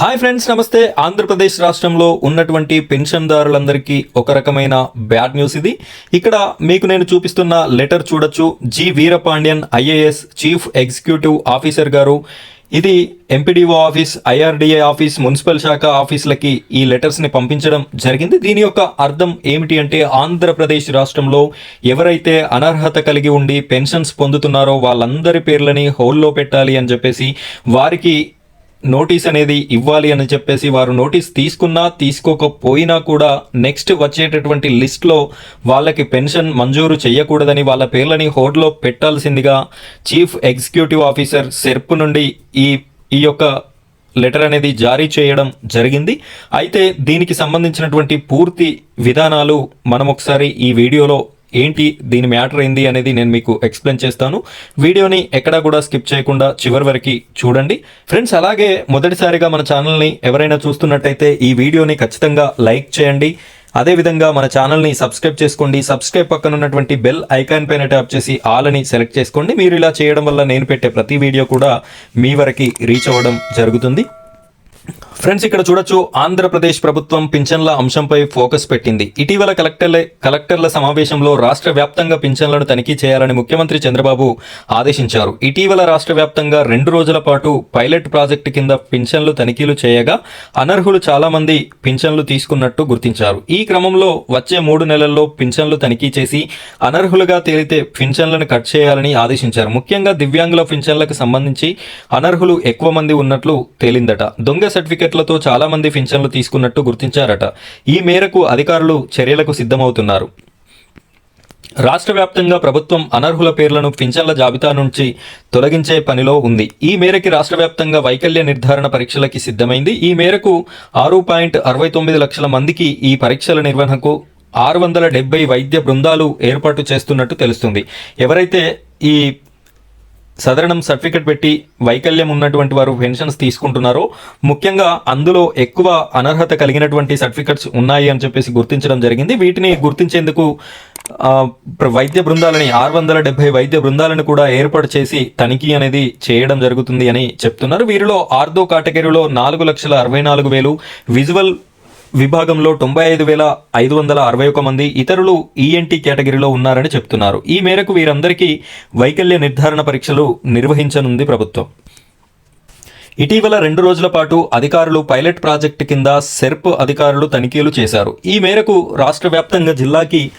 Hi friends నమస్తే. ఆంధ్రప్రదేశ్ రాష్ట్రంలో ఉన్నటువంటి పెన్షన్దారులందరికీ ఒక రకమైన బ్యాడ్ న్యూస్ ఇది. ఇక్కడ మీకు నేను చూపిస్తున్న లెటర్ చూడొచ్చు. G Veerapandian IAS chief executive officer గారు. ఇది MPDO office IRDA office municipal శాఖ ఆఫీసులకి ఈ లెటర్స్ని పంపించడం జరిగింది. దీని యొక్క అర్థం ఏమిటి అంటే ఆంధ్రప్రదేశ్ రాష్ట్రంలో ఎవరైతే అనర్హత కలిగి ఉండి పెన్షన్స్ పొందుతున్నారో వాళ్ళందరి పేర్లని హోల్లో పెట్టాలి అని చెప్పేసి వారికి నోటీస్ అనేది ఇవ్వాలి అని చెప్పేసి వారు నోటీస్ తీసుకున్నా తీసుకోకపోయినా కూడా నెక్స్ట్ వచ్చేటటువంటి లిస్ట్లో వాళ్ళకి పెన్షన్ మంజూరు చేయకూడదని వాళ్ళ పేర్లని హోడ్లో పెట్టాల్సిందిగా చీఫ్ ఎగ్జిక్యూటివ్ ఆఫీసర్ సెర్ప్ నుండి ఈ ఈ యొక్క లెటర్ అనేది జారీ చేయడం జరిగింది. అయితే దీనికి సంబంధించినటువంటి పూర్తి విధానాలు మనం ఒకసారి ఈ వీడియోలో ఏంటి దీని మ్యాటర్ ఏంది అనేది నేను మీకు ఎక్స్ప్లెయిన్ చేస్తాను. వీడియోని ఎక్కడా కూడా స్కిప్ చేయకుండా చివరి వరకు చూడండి. ఫ్రెండ్స్ అలాగే మొదటిసారిగా మన ఛానల్ని ఎవరైనా చూస్తున్నట్టయితే ఈ వీడియోని ఖచ్చితంగా లైక్ చేయండి. అదేవిధంగా మన ఛానల్ని సబ్స్క్రైబ్ చేసుకోండి. సబ్స్క్రైబ్ పక్కన ఉన్నటువంటి బెల్ ఐకాన్ పైన ట్యాప్ చేసి ఆల్ అని సెలెక్ట్ చేసుకోండి. మీరు ఇలా చేయడం వల్ల నేను పెట్టే ప్రతి వీడియో కూడా మీ వరకు రీచ్ అవ్వడం జరుగుతుంది. ఫ్రెండ్స్ ఇక్కడ చూడొచ్చు ఆంధ్రప్రదేశ్ ప్రభుత్వం పింఛన్ల అంశంపై ఫోకస్ పెట్టింది. ఇటీవల కలెక్టర్ల కలెక్టర్ల సమావేశంలో రాష్ట్ర వ్యాప్తంగా పింఛన్లను తనిఖీ చేయాలని ముఖ్యమంత్రి చంద్రబాబు ఆదేశించారు. ఇటీవల రాష్ట్ర వ్యాప్తంగా రెండు రోజుల పాటు పైలట్ ప్రాజెక్టు కింద పింఛన్లు తనిఖీలు చేయగా అనర్హులు చాలా మంది పింఛన్లు తీసుకున్నట్టు గుర్తించారు. ఈ క్రమంలో వచ్చే మూడు నెలల్లో పింఛన్లు తనిఖీ చేసి అనర్హులుగా తేలితే పింఛన్లను కట్ చేయాలని ఆదేశించారు. ముఖ్యంగా దివ్యాంగుల పింఛన్లకు సంబంధించి అనర్హులు ఎక్కువ మంది ఉన్నట్లు తేలిందట. దొంగ సర్టిఫికెట్ టికెట్లతో చాలామంది పింఛన్లు తీసుకున్నట్టు గుర్తించారట. ఈ మేరకు అధికారులు చర్యలకు సిద్ధమవుతున్నారు. రాష్ట్ర వ్యాప్తంగా ప్రభుత్వం అనర్హుల పేర్లను పింఛన్ల జాబితా నుంచి తొలగించే పనిలో ఉంది. ఈ మేరకి రాష్ట్ర వ్యాప్తంగా వైకల్య నిర్ధారణ పరీక్షలకి సిద్ధమైంది. ఈ మేరకు ఆరు పాయింట్ అరవై తొమ్మిది లక్షల మందికి ఈ పరీక్షల నిర్వహణకు ఆరు వందల డెబ్బై వైద్య బృందాలు ఏర్పాటు చేస్తున్నట్టు తెలుస్తుంది. ఎవరైతే ఈ సదరణం సర్టిఫికెట్ పెట్టి వైకల్యం ఉన్నటువంటి వారు పెన్షన్స్ తీసుకుంటున్నారో. ముఖ్యంగా అందులో ఎక్కువ అనర్హత కలిగినటువంటి సర్టిఫికెట్స్ ఉన్నాయి అని చెప్పేసి గుర్తించడం జరిగింది. వీటిని గుర్తించేందుకు వైద్య బృందాలని ఆరు వందల డెబ్బై వైద్య బృందాలను కూడా ఏర్పాటు చేసి తనిఖీ అనేది చేయడం జరుగుతుంది అని చెప్తున్నారు. వీరిలో ఆర్థో కేటగిరీలో నాలుగు లక్షల అరవై నాలుగు వేలు విజువల్ విభాగంలో తొంభై ఐదు వేల ఐదు వందల అరవై ఒక మంది ఇతరులు ఈఎన్టీ కేటగిరీలో ఉన్నారని చెప్తున్నారు. ఈ మేరకు వీరందరికీ వైకల్య నిర్ధారణ పరీక్షలు నిర్వహించనుంది ప్రభుత్వం. ఇటీవల రెండు రోజుల పాటు అధికారులు పైలట్ ప్రాజెక్టు కింద సెర్ప్ అధికారులు తనిఖీలు చేశారు. ఈ మేరకు రాష్ట్ర వ్యాప్తంగా జిల్లాకి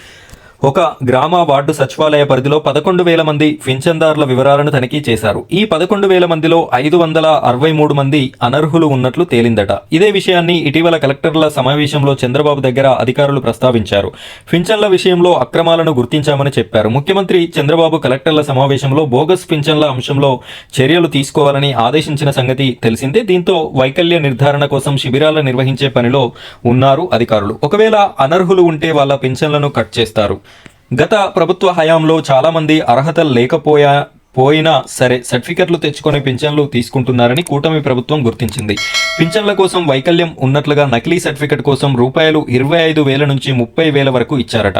ఒక గ్రామ వార్డు సచివాలయ పరిధిలో పదకొండు వేల మంది పింఛన్దారుల వివరాలను తనిఖీ చేశారు. ఈ పదకొండు వేల మందిలో ఐదు వందల అరవై మూడు మంది అనర్హులు ఉన్నట్లు తేలిందట. ఇదే విషయాన్ని ఇటీవల కలెక్టర్ల సమావేశంలో చంద్రబాబు దగ్గర అధికారులు ప్రస్తావించారు. పింఛన్ల విషయంలో అక్రమాలను గుర్తించామని చెప్పారు. ముఖ్యమంత్రి చంద్రబాబు కలెక్టర్ల సమావేశంలో బోగస్ పింఛన్ల అంశంలో చర్యలు తీసుకోవాలని ఆదేశించిన సంగతి తెలిసిందే. దీంతో వైకల్య నిర్ధారణ కోసం శిబిరాలు నిర్వహించే పనిలో ఉన్నారు అధికారులు. ఒకవేళ అనర్హులు ఉంటే వాళ్ళ పింఛన్లను కట్ చేస్తారు. గత ప్రభుత్వ హయాంలో చాలా మంది అర్హతలు లేకపోయా పోయినా సరే సర్టిఫికెట్లు తెచ్చుకొని పింఛన్లు తీసుకుంటున్నారని కూటమి ప్రభుత్వం గుర్తించింది. పింఛన్ల కోసం వైకల్యం ఉన్నట్లుగా నకిలీ సర్టిఫికెట్ కోసం రూపాయలు ఇరవై ఐదు వేల నుంచి ముప్పై వేల వరకు ఇచ్చారట.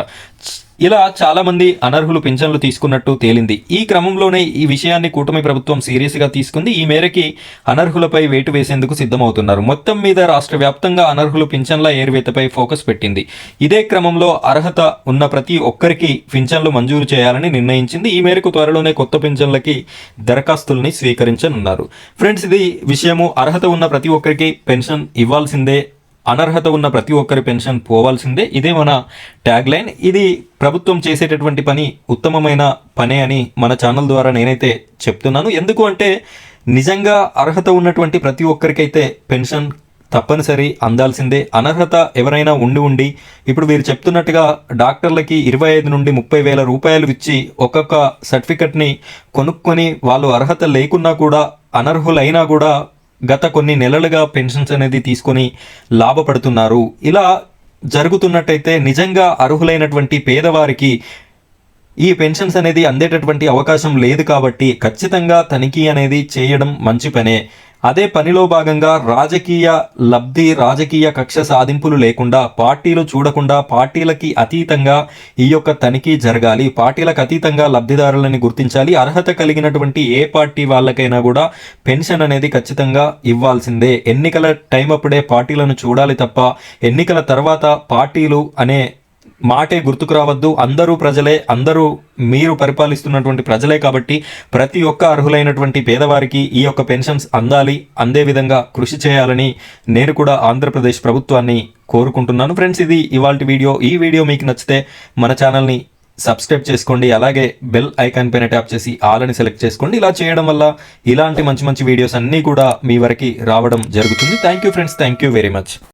ఇలా చాలామంది అనర్హులు పింఛన్లు తీసుకున్నట్టు తేలింది. ఈ క్రమంలోనే ఈ విషయాన్ని కూటమి ప్రభుత్వం సీరియస్గా తీసుకుంది. ఈ మేరకి అనర్హులపై వేటు వేసేందుకు సిద్ధమవుతున్నారు. మొత్తం మీద రాష్ట్ర వ్యాప్తంగా అనర్హులు పింఛన్ల ఏరువేతపై ఫోకస్ పెట్టింది. ఇదే క్రమంలో అర్హత ఉన్న ప్రతి ఒక్కరికి పింఛన్లు మంజూరు చేయాలని నిర్ణయించింది. ఈ మేరకు త్వరలోనే కొత్త పింఛన్లకి దరఖాస్తుల్ని స్వీకరించనున్నారు. ఫ్రెండ్స్ ఇది విషయము. అర్హత ఉన్న ప్రతి ఒక్కరికి పెన్షన్ ఇవ్వాల్సిందే అనర్హత ఉన్న ప్రతి ఒక్కరి పెన్షన్ పోవాల్సిందే. ఇదే మన ట్యాగ్ లైన్. ఇది ప్రభుత్వం చేసేటటువంటి పని ఉత్తమమైన పనే అని మన ఛానల్ ద్వారా నేనైతే చెప్తున్నాను. ఎందుకు అంటే నిజంగా అర్హత ఉన్నటువంటి ప్రతి ఒక్కరికైతే పెన్షన్ తప్పనిసరి అందాల్సిందే. అనర్హత ఎవరైనా ఉండి ఉండి ఇప్పుడు వీరు చెప్తున్నట్టుగా డాక్టర్లకి ఇరవై ఐదు నుండి ముప్పై వేల రూపాయలు ఇచ్చి ఒక్కొక్క సర్టిఫికెట్ని కొనుక్కొని వాళ్ళు అర్హత లేకున్నా కూడా అనర్హులైనా కూడా గత కొన్ని నెలలుగా పెన్షన్స్ అనేది తీసుకొని లాభపడుతున్నారు. ఇలా జరుగుతున్నట్టయితే నిజంగా అర్హులైనటువంటి పేదవారికి ఈ పెన్షన్స్ అనేది అందేటటువంటి అవకాశం లేదు కాబట్టి ఖచ్చితంగా తనిఖీ అనేది చేయడం మంచి పనే. అదే పనిలో భాగంగా రాజకీయ లబ్ధి రాజకీయ కక్ష సాధింపులు లేకుండా పార్టీలు చూడకుండా పార్టీలకి అతీతంగా ఈ యొక్క తనిఖీ జరగాలి. పార్టీలకు అతీతంగా లబ్ధిదారులని గుర్తించాలి. అర్హత కలిగినటువంటి ఏ పార్టీ వాళ్ళకైనా కూడా పెన్షన్ అనేది ఖచ్చితంగా ఇవ్వాల్సిందే. ఎన్నికల టైం అప్పుడే పార్టీలను చూడాలి తప్ప ఎన్నికల తర్వాత పార్టీలు అనే మాటే గుర్తుకు రావద్దు. అందరూ ప్రజలే అందరూ మీరు పరిపాలిస్తున్నటువంటి ప్రజలే కాబట్టి ప్రతి ఒక్క అర్హులైనటువంటి పేదవారికి ఈ యొక్క పెన్షన్స్ అందాలి అందే విధంగా కృషి చేయాలని నేను కూడా ఆంధ్రప్రదేశ్ ప్రభుత్వాన్ని కోరుకుంటున్నాను. ఫ్రెండ్స్ ఇది ఇవాళ వీడియో. ఈ వీడియో మీకు నచ్చితే మన ఛానల్ని సబ్స్క్రైబ్ చేసుకోండి. అలాగే బెల్ ఐకాన్ పైన ట్యాప్ చేసి ఆల్ సెలెక్ట్ చేసుకోండి. ఇలా చేయడం వల్ల ఇలాంటి మంచి మంచి వీడియోస్ అన్నీ కూడా మీ వరకు రావడం జరుగుతుంది. Thank you friends. Thank you very much.